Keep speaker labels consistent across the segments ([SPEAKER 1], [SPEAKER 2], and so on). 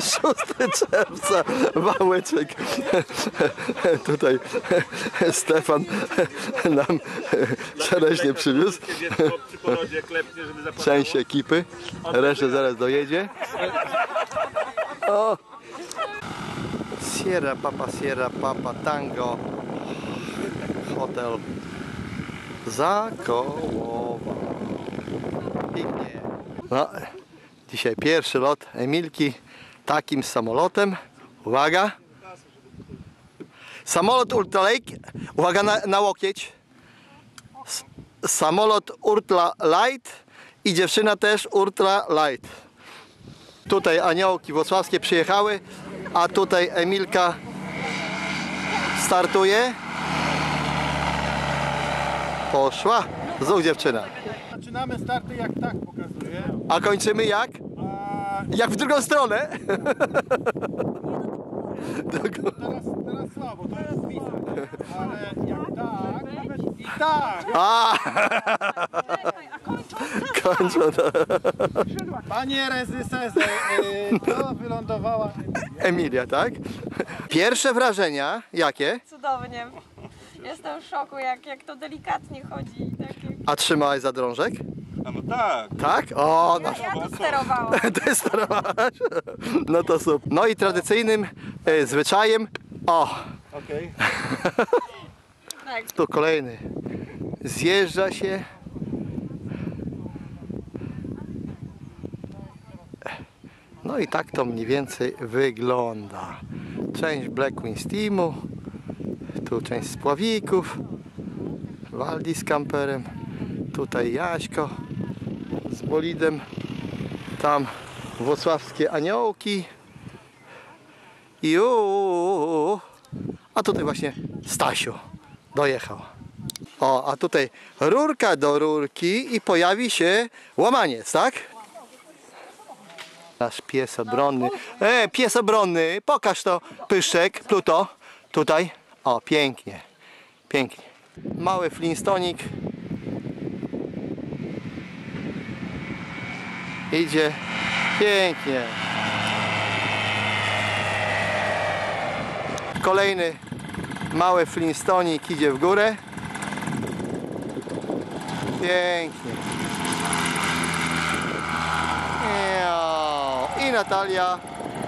[SPEAKER 1] 6 czerwca, Wałeczek. Tutaj Stefan nam czereśnie przywiózł. Część ekipy. Resztę zaraz dojedzie. O! Sierra Papa, Sierra Papa, Tango. Hotel. Zakołowa. Pięknie. No, dzisiaj pierwszy lot Emilki takim samolotem. Uwaga. Samolot Ultralake. Uwaga na, na łokieć. S- Samolot Ultra Light i dziewczyna też Ultra Light. Tutaj aniołki włocławskie przyjechały, a tutaj Emilka startuje. Poszła. Znów dziewczyna.
[SPEAKER 2] Zaczynamy starty jak tak pokazuje.
[SPEAKER 1] A kończymy jak? Jak w drugą stronę.
[SPEAKER 2] teraz, teraz słabo, to jest. Ale jak tak i tak.
[SPEAKER 1] A! Kończą to.
[SPEAKER 2] Panie rezyseze, yy, to wylądowała.
[SPEAKER 1] Emilia, tak? Pierwsze wrażenia jakie?
[SPEAKER 3] Cudownie. Jestem w szoku, jak, jak to delikatnie chodzi. Takie...
[SPEAKER 1] A trzymałaś za drążek?
[SPEAKER 4] A no tak.
[SPEAKER 1] Tak? O, no.
[SPEAKER 3] Ja, ja tu sterowałam.
[SPEAKER 1] To jest sterowałaś? No to super. No i tradycyjnym e, zwyczajem. O,
[SPEAKER 2] Okej.
[SPEAKER 3] Tak.
[SPEAKER 1] tu kolejny. Zjeżdża się. No i tak to mniej więcej wygląda. Część Black Wings Teamu. Tu część spławików. Waldi z kamperem. Tutaj Jaśko bolidem. Tam włocławskie aniołki. I a tutaj właśnie Stasiu dojechał. O, a tutaj rurka do rurki i pojawi się łamaniec, tak? Nasz pies obronny. E, pies obronny, pokaż to, Pyszczek, Pluto. Tutaj. O, pięknie, pięknie. Mały flinstonik. Idzie pięknie. Kolejny mały flinstonik idzie w górę. Pięknie. I Natalia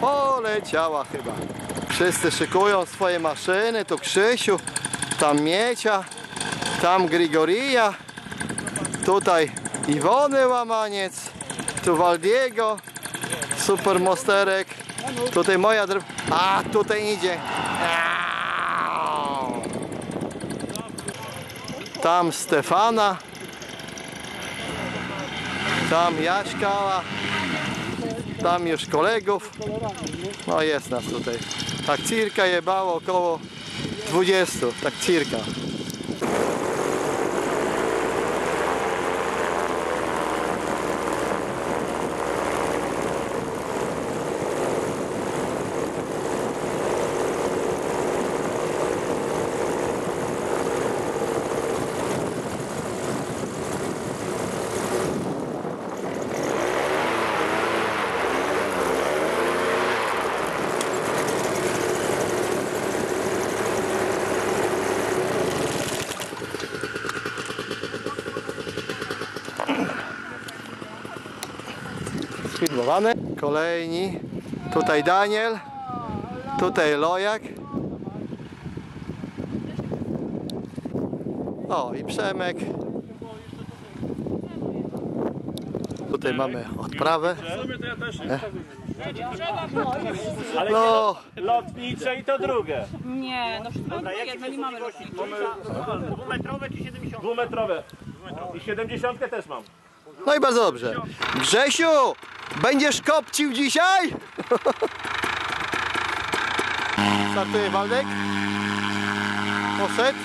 [SPEAKER 1] poleciała chyba. Wszyscy szykują swoje maszyny. Tu Krzysiu, tam Miecia, tam Grigoria, tutaj Iwony Łamaniec, tu Waldiego, super mosterek, tutaj moja drw... A, tutaj idzie. Tam Stefana. Tam Jaśka. Tam już kolegów. No jest nas tutaj. Tak cirka jebało około 20. Tak cirka. Kolejni. Tutaj Daniel. Tutaj Lojak. O i Przemek. Tutaj mamy odprawę. No,
[SPEAKER 4] Lotnicze i to drugie.
[SPEAKER 3] Nie, no wszystko Dobra, jedno, nie mamy.
[SPEAKER 4] Dwumetrowe czy 70? Dwumetrowe. I 70 też mam.
[SPEAKER 1] no i bardzo dobrze. Grzesiu, będziesz kopcił dzisiaj? Startuje Waldek. Poszedł.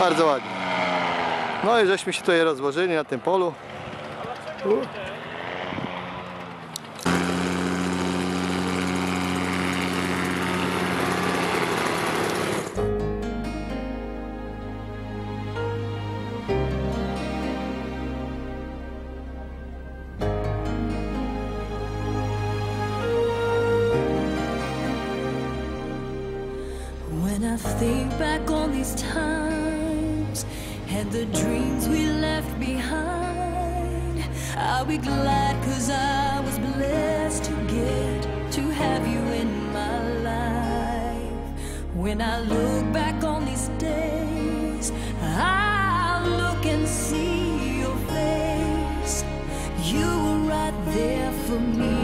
[SPEAKER 1] Bardzo ładnie. No i żeśmy się tutaj rozłożyli na tym polu. U.
[SPEAKER 5] I'll be glad cause I was blessed to get to have you in my life. When I look back on these days, I'll look and see your face. You were right there for me.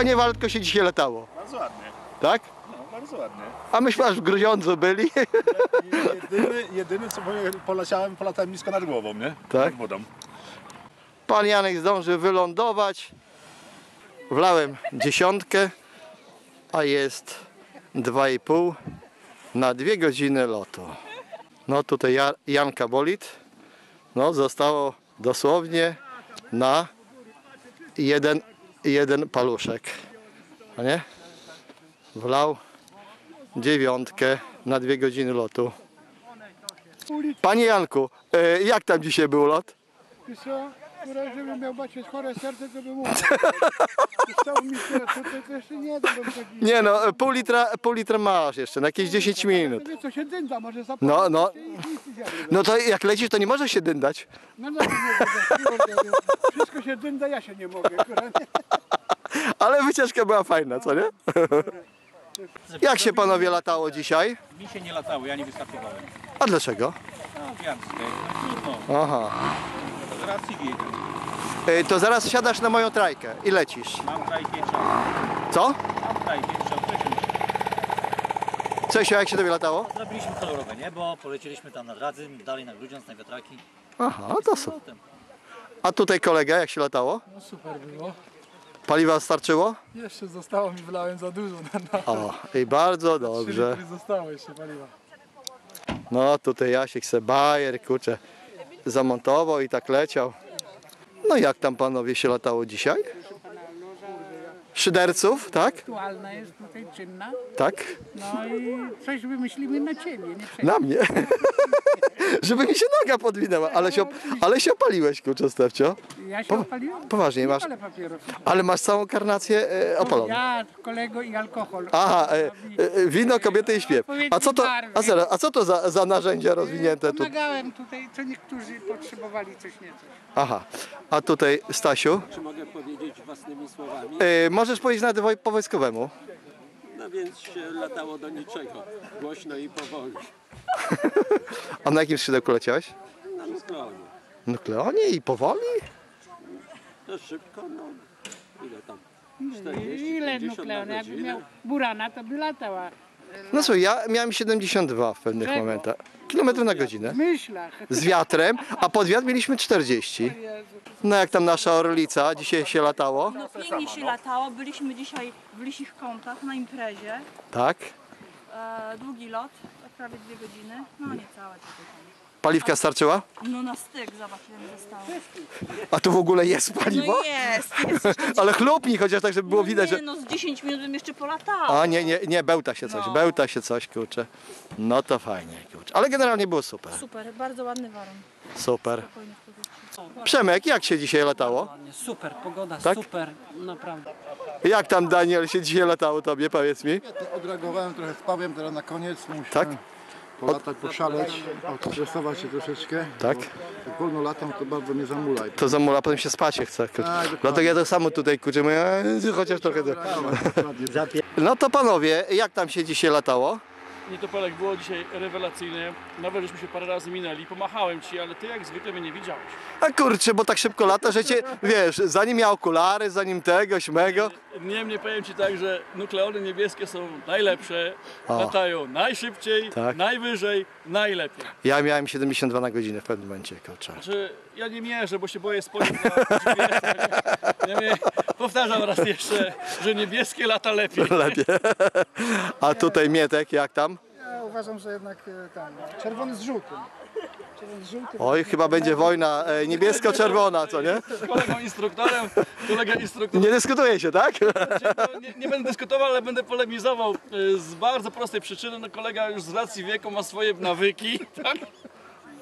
[SPEAKER 1] panie Waldko, się dzisiaj latało?
[SPEAKER 2] Bardzo ładnie.
[SPEAKER 1] Tak?
[SPEAKER 2] No, bardzo ładnie.
[SPEAKER 1] A myśmy aż w Gruziądzu byli.
[SPEAKER 2] Jedyny, jedyny, co poleciałem, polatałem nisko nad głową, nie?
[SPEAKER 1] Tak?
[SPEAKER 2] Nad wodą.
[SPEAKER 1] Pan Janek zdąży wylądować. Wlałem dziesiątkę, a jest 2,5 na dwie godziny lotu. No tutaj Janka Bolit. No zostało dosłownie na jeden i jeden paluszek. A nie? Wlał dziewiątkę na dwie godziny lotu. Panie Janku, y, jak tam dzisiaj był lot?
[SPEAKER 2] Kurwa, żebym miał baczyć chore serce, to bym. Zostało mi tyle, to, to jeszcze nie dam.
[SPEAKER 1] Nie no, e, pół litra, pół litra masz jeszcze, na jakieś 10 minut.
[SPEAKER 2] Wie, co się dynda, może zapomnieć.
[SPEAKER 1] No, no. No to jak lecisz, to nie możesz się dyndać.
[SPEAKER 2] No, no, nie. Wszystko się dynda, ja się nie mogę.
[SPEAKER 1] Ale wycieczka była fajna, co nie? Jak się panowie latało dzisiaj?
[SPEAKER 4] Mi się nie latało, ja nie wyskakowałem.
[SPEAKER 1] A dlaczego?
[SPEAKER 4] No? No, trudno.
[SPEAKER 1] Aha.
[SPEAKER 4] Z racji wieku.
[SPEAKER 1] E, To zaraz siadasz na moją trajkę i lecisz.
[SPEAKER 4] Mam trajkę, trzeba.
[SPEAKER 1] Co?
[SPEAKER 4] Mam trajkę, trzeba wcześniej.
[SPEAKER 1] Czesio, jak się tobie latało?
[SPEAKER 6] Zrobiliśmy kolorowe niebo, polecieliśmy tam nad Radzym, dalej na Grudziądz, na wiatraki.
[SPEAKER 1] Aha, to są. A tutaj kolega, jak się latało?
[SPEAKER 7] No super było.
[SPEAKER 1] Paliwa starczyło?
[SPEAKER 7] Jeszcze zostało mi, wylałem za dużo na, na
[SPEAKER 1] O, i bardzo dobrze.
[SPEAKER 7] zostało jeszcze paliwa.
[SPEAKER 1] No tutaj Jasiek se bajer, kurczę, zamontował i tak leciał. No jak tam panowie się latało dzisiaj? Szyderców, tak?
[SPEAKER 8] aktualna jest tutaj czynna.
[SPEAKER 1] Tak?
[SPEAKER 8] No i coś wymyślimy na ciebie, nie przejmuj.
[SPEAKER 1] Na mnie. Żeby mi się noga podwinęła, ale się, ale się opaliłeś, kurczę, Stefcio.
[SPEAKER 8] Ja się
[SPEAKER 1] Po-
[SPEAKER 8] opaliłem?
[SPEAKER 1] Poważnie, masz,
[SPEAKER 8] Ale
[SPEAKER 1] masz całą karnację e, opaloną.
[SPEAKER 8] Ja, kolego i alkohol.
[SPEAKER 1] Aha, e, e, wino, kobiety i śpiew. A co to, a, zaraz, a co to za, za narzędzia rozwinięte tu?
[SPEAKER 8] Pomagałem tutaj, co niektórzy potrzebowali coś nieco.
[SPEAKER 1] Aha, a tutaj Stasiu,
[SPEAKER 9] Czy mogę powiedzieć własnymi słowami?
[SPEAKER 1] e, możesz powiedzieć nawet woj- po wojskowemu.
[SPEAKER 9] No więc się latało do niczego. Głośno i powoli.
[SPEAKER 1] A na jakim skrzydełku leciałeś?
[SPEAKER 9] Na nukleonie.
[SPEAKER 1] Nukleonie i powoli?
[SPEAKER 9] To szybko, no. Ile tam? 40,
[SPEAKER 8] Ile
[SPEAKER 9] 50 na
[SPEAKER 8] nukleon? Jakby miał burana, to by latała.
[SPEAKER 1] No słuchaj, ja miałem 72 w pewnych
[SPEAKER 8] Czego?
[SPEAKER 1] momentach. Kilometrów na godzinę.
[SPEAKER 8] Myślach.
[SPEAKER 1] Z wiatrem, a pod wiatr mieliśmy 40. No jak tam nasza orlica, dzisiaj się latało,
[SPEAKER 3] No pięknie się latało. Byliśmy dzisiaj w Lisich Kątach na imprezie.
[SPEAKER 1] tak?
[SPEAKER 3] E, długi lot, prawie dwie godziny. No niecałe tutaj.
[SPEAKER 1] Paliwka starczyła?
[SPEAKER 3] No na styk, zobacz ile mi zostało.
[SPEAKER 1] A tu w ogóle jest paliwo?
[SPEAKER 3] No jest, jest.
[SPEAKER 1] Ale chlupnij chociaż tak, żeby było widać,
[SPEAKER 3] nie,
[SPEAKER 1] że...
[SPEAKER 3] no z 10 minut bym jeszcze polatała.
[SPEAKER 1] A nie, nie, nie, bełta się coś,
[SPEAKER 3] No.
[SPEAKER 1] bełta się coś, kurczę. No to fajnie, kurczę. Ale generalnie było super,
[SPEAKER 3] Super, bardzo ładny warunek.
[SPEAKER 1] super.
[SPEAKER 3] Spokojnie w powietrzu.
[SPEAKER 1] Przemek, jak się dzisiaj latało?
[SPEAKER 10] Super, pogoda
[SPEAKER 1] Tak?
[SPEAKER 10] super, naprawdę.
[SPEAKER 1] Jak tam Daniel się dzisiaj latało tobie, powiedz mi?
[SPEAKER 2] Odreagowałem trochę z Pawłem, teraz na koniec musiałem
[SPEAKER 1] Tak?
[SPEAKER 2] polatać, poszaleć, odstresować się troszeczkę.
[SPEAKER 1] Tak?
[SPEAKER 2] Jak wolno latam, to bardzo mnie zamula.
[SPEAKER 1] To zamula, potem się spać się chce.
[SPEAKER 2] Tak.
[SPEAKER 1] Dlatego ja to samo tutaj kurczę, mówię, "Eee, chociaż trochę. to-". No to panowie, jak tam się dzisiaj latało?
[SPEAKER 11] Nietopolek było dzisiaj rewelacyjne. Nawet żeśmy się parę razy minęli. Pomachałem ci, ale ty jak zwykle mnie nie widziałeś.
[SPEAKER 1] A kurczę, bo tak szybko lata, że cię, wiesz, zanim miał okulary, zanim tego, śmego.
[SPEAKER 11] Niemniej powiem ci tak, że nukleony niebieskie są najlepsze,
[SPEAKER 1] O.
[SPEAKER 11] latają najszybciej,
[SPEAKER 1] Tak.
[SPEAKER 11] najwyżej, najlepiej.
[SPEAKER 1] Ja miałem 72 na godzinę w pewnym momencie, kurczę.
[SPEAKER 11] Że ja nie mierzę, bo się boję spojrzeć na. Niemniej powtarzam raz jeszcze, że niebieskie lata lepiej.
[SPEAKER 1] Lepiej. A tutaj Mietek, jak tam?
[SPEAKER 7] Ja uważam, że jednak e, ten, czerwony z żółtym. Czerwony z żółtym.
[SPEAKER 1] Oj, chyba będzie wojna e, niebiesko-czerwona, co nie?
[SPEAKER 11] Z kolegą instruktorem, kolega instruktor
[SPEAKER 1] Nie dyskutuje się, tak?
[SPEAKER 11] No, nie, nie będę dyskutował, ale będę polemizował y, z bardzo prostej przyczyny. No, kolega już z racji wieku ma swoje nawyki, tak?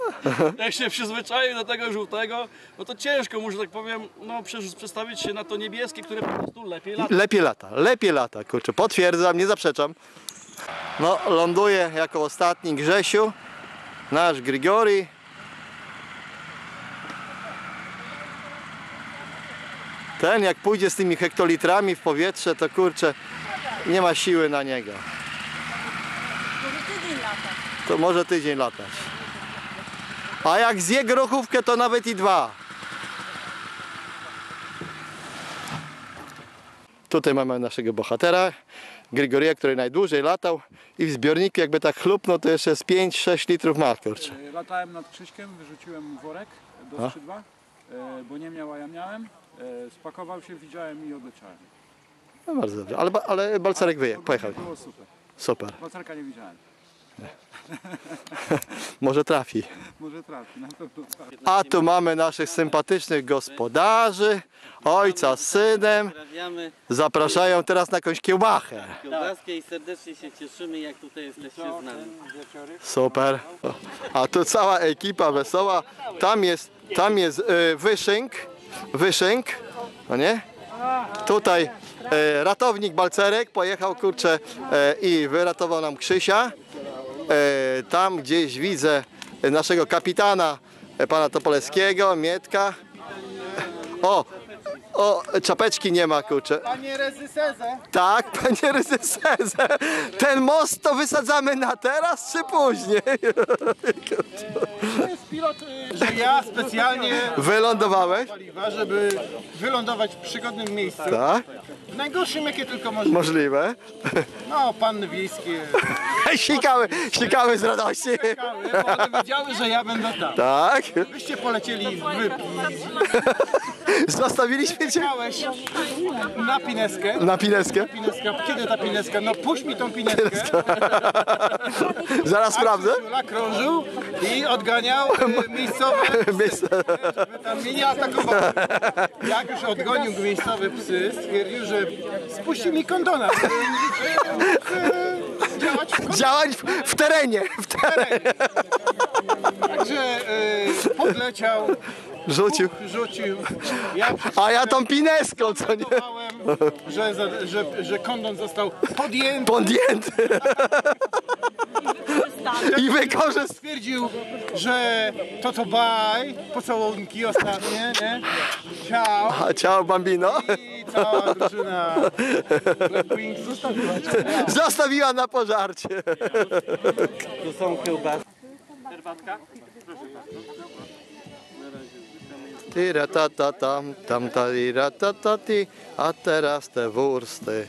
[SPEAKER 11] Jak się przyzwyczaił do tego żółtego, no to ciężko mu, że tak powiem, no przecież przestawić się na to niebieskie, które po prostu lepiej lata.
[SPEAKER 1] Lepiej lata, lepiej lata, kurczę, potwierdzam, nie zaprzeczam. No, ląduje jako ostatni Grzesiu, nasz Grigori. Ten jak pójdzie z tymi hektolitrami w powietrze, to kurczę, nie ma siły na niego.
[SPEAKER 3] Może tydzień lata.
[SPEAKER 1] To może tydzień latać. A jak zje grochówkę, to nawet i dwa. Tutaj mamy naszego bohatera, Grigoria, który najdłużej latał i w zbiorniku jakby tak chlupnął, to jeszcze z 5-6 litrów ma, kurczę.
[SPEAKER 7] Latałem nad Krzyśkiem, wyrzuciłem worek do skrzydła, e, bo nie miał, a ja miałem. E, Spakował się, widziałem i odleciałem.
[SPEAKER 1] No bardzo dobrze, ale, ale balcerek wyje, pojechał.
[SPEAKER 7] Było super.
[SPEAKER 1] Super.
[SPEAKER 7] Bacerka nie widziałem.
[SPEAKER 1] Może trafi.
[SPEAKER 7] Może trafi, na pewno trafi.
[SPEAKER 1] A tu mamy naszych sympatycznych gospodarzy, ojca z synem. Zapraszają teraz na jakąś kiełbachę.
[SPEAKER 10] kiełbaskę i serdecznie się cieszymy, jak tutaj jesteście z nami.
[SPEAKER 1] Super. A tu cała ekipa wesoła. Tam jest, tam jest y, Wyszynk. Wyszynk. No nie? Tutaj e, ratownik Balcerek pojechał kurczę e, i wyratował nam Krzysia. E, tam gdzieś widzę naszego kapitana, e, pana Topoleskiego, Mietka. O, o, czapeczki nie ma kurczę.
[SPEAKER 2] Panie Rezyseze,
[SPEAKER 1] Tak, panie Ryzyseze, ten most to wysadzamy na teraz czy później?
[SPEAKER 2] to jest pilot, y, że ja specjalnie
[SPEAKER 1] Wylądowałeś?
[SPEAKER 2] paliwa, żeby wylądować w przygodnym miejscu.
[SPEAKER 1] Tak,
[SPEAKER 2] najgorszym jakie tylko możliwe.
[SPEAKER 1] możliwe.
[SPEAKER 2] No, panny wiejskie
[SPEAKER 1] Sikały, sikały z radości.
[SPEAKER 2] czekały, bo one wiedziały, że ja będę tam.
[SPEAKER 1] Tak,
[SPEAKER 2] Wyście polecieli wy,
[SPEAKER 1] zostawiliśmy cię
[SPEAKER 2] czekałeś na pineskę.
[SPEAKER 1] na pineskę.
[SPEAKER 2] Pineska, kiedy ta pineska? No puść mi tą pineskę.
[SPEAKER 1] Zaraz sprawdzę.
[SPEAKER 2] Krzysiula krążył i odganiał y, miejscowe
[SPEAKER 1] Miejsce.
[SPEAKER 2] żeby tam mnie nie atakowały. Jak już odgonił miejscowe psy, stwierdził, że spuści mi kondona. Działać w.
[SPEAKER 1] Działać w, w terenie. W terenie.
[SPEAKER 2] Także y, podleciał,
[SPEAKER 1] Rzucił.
[SPEAKER 2] rzucił. Ja
[SPEAKER 1] A ja tą pineską, co nie?
[SPEAKER 2] że, że, że kondon został podjęty.
[SPEAKER 1] Podjęty. I wykorzystał.
[SPEAKER 2] Stwierdził, że to to baj, pocałunki ostatnie, nie? Ciao.
[SPEAKER 1] A ciao bambino.
[SPEAKER 2] I cała drużyna Wings zostawiła.
[SPEAKER 1] Zostawiła na pożarcie.
[SPEAKER 10] Tu są kiełbasy.
[SPEAKER 1] Tira ta ta tam, tam ta tira ta ta ti, a teraz te wursty.